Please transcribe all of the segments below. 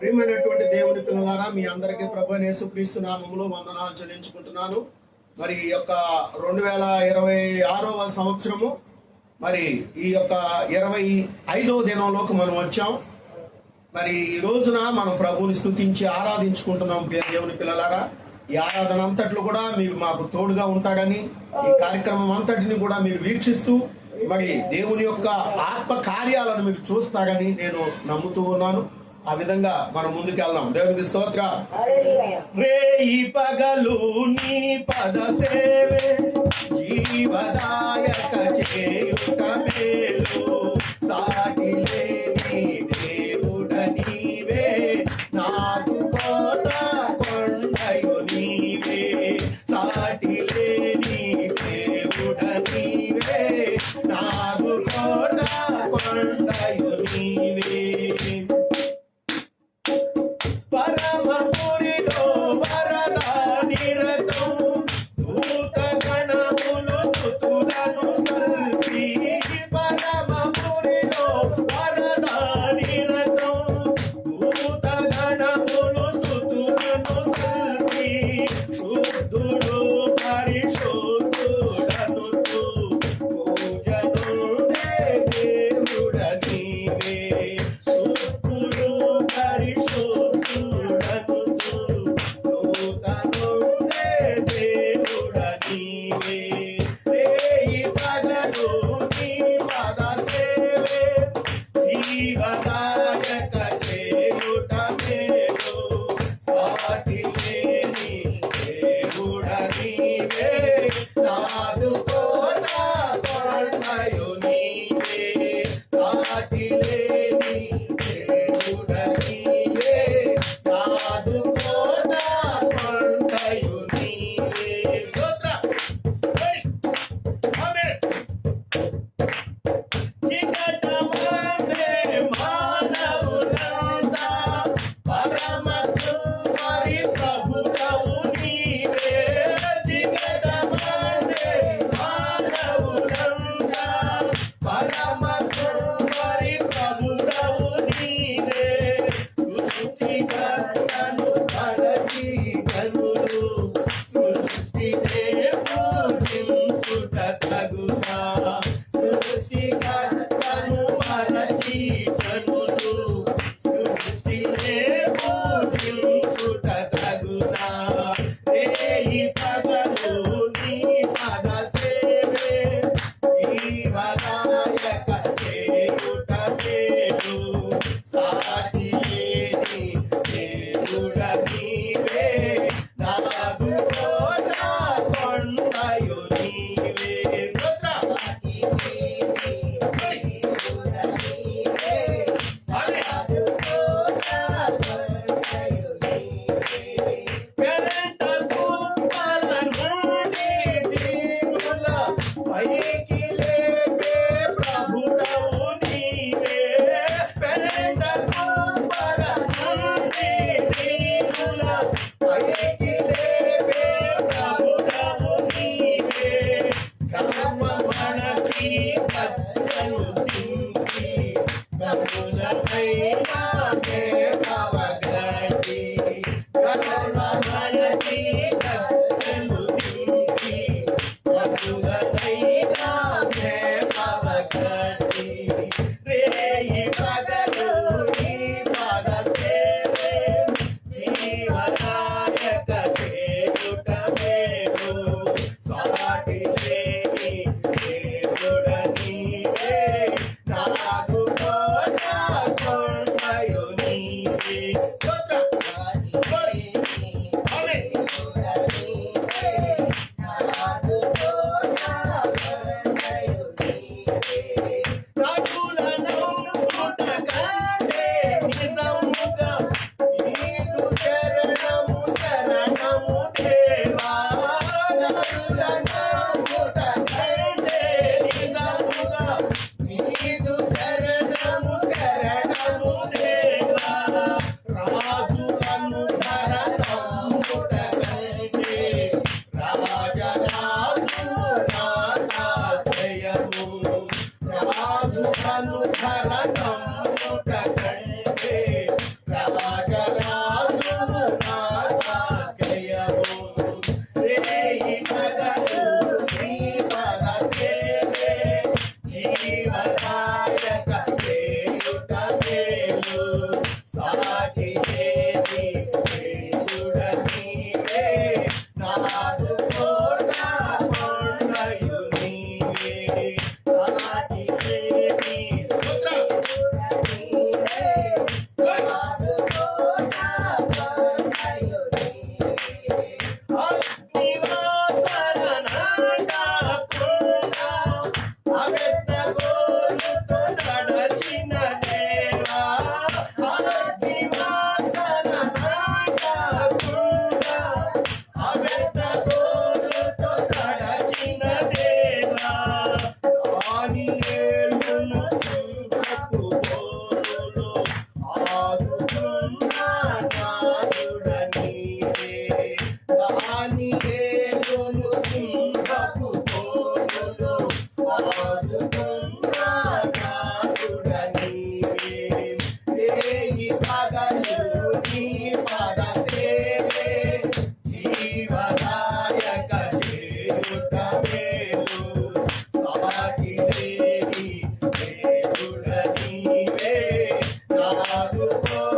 ప్రియమైనటువంటి దేవుని పిల్లలారా మీ అందరికీ ప్రభు నేసుక్రీస్తు నామంలో వందనాలు చెల్లించుకుంటున్నాను. మరి ఈ యొక్క రెండు వేల ఇరవై ఆరవ సంవత్సరము మరి ఈ యొక్క ఇరవై ఐదవ దినంలోకి మనం వచ్చాం. మరి ఈ రోజున మనం ప్రభువుని స్థుతించి ఆరాధించుకుంటున్నాం దేవుని పిల్లలారా. ఈ ఆరాధన అంతట్లో కూడా మీరు మాకు తోడుగా ఉంటాడని ఈ కార్యక్రమం అంతటిని కూడా మీరు వీక్షిస్తూ మరి దేవుని యొక్క ఆత్మ కార్యాలను మీరు చూస్తారని నేను నమ్ముతూ ఉన్నాను. ఆ విధంగా మనం ముందుకు వెళ్దాం దేవునికి స్తోత్ర. పగలు నీ పద సేవే. జీవదాయక You. Oh,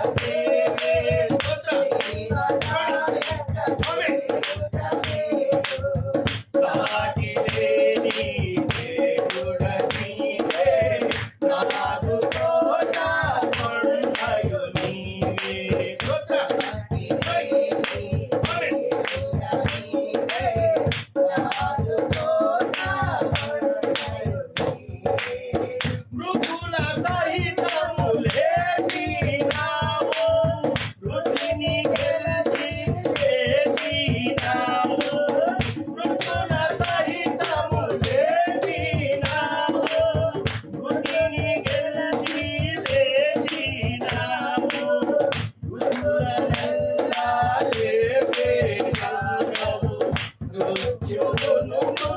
de outono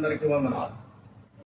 అందరికీ వందనాలు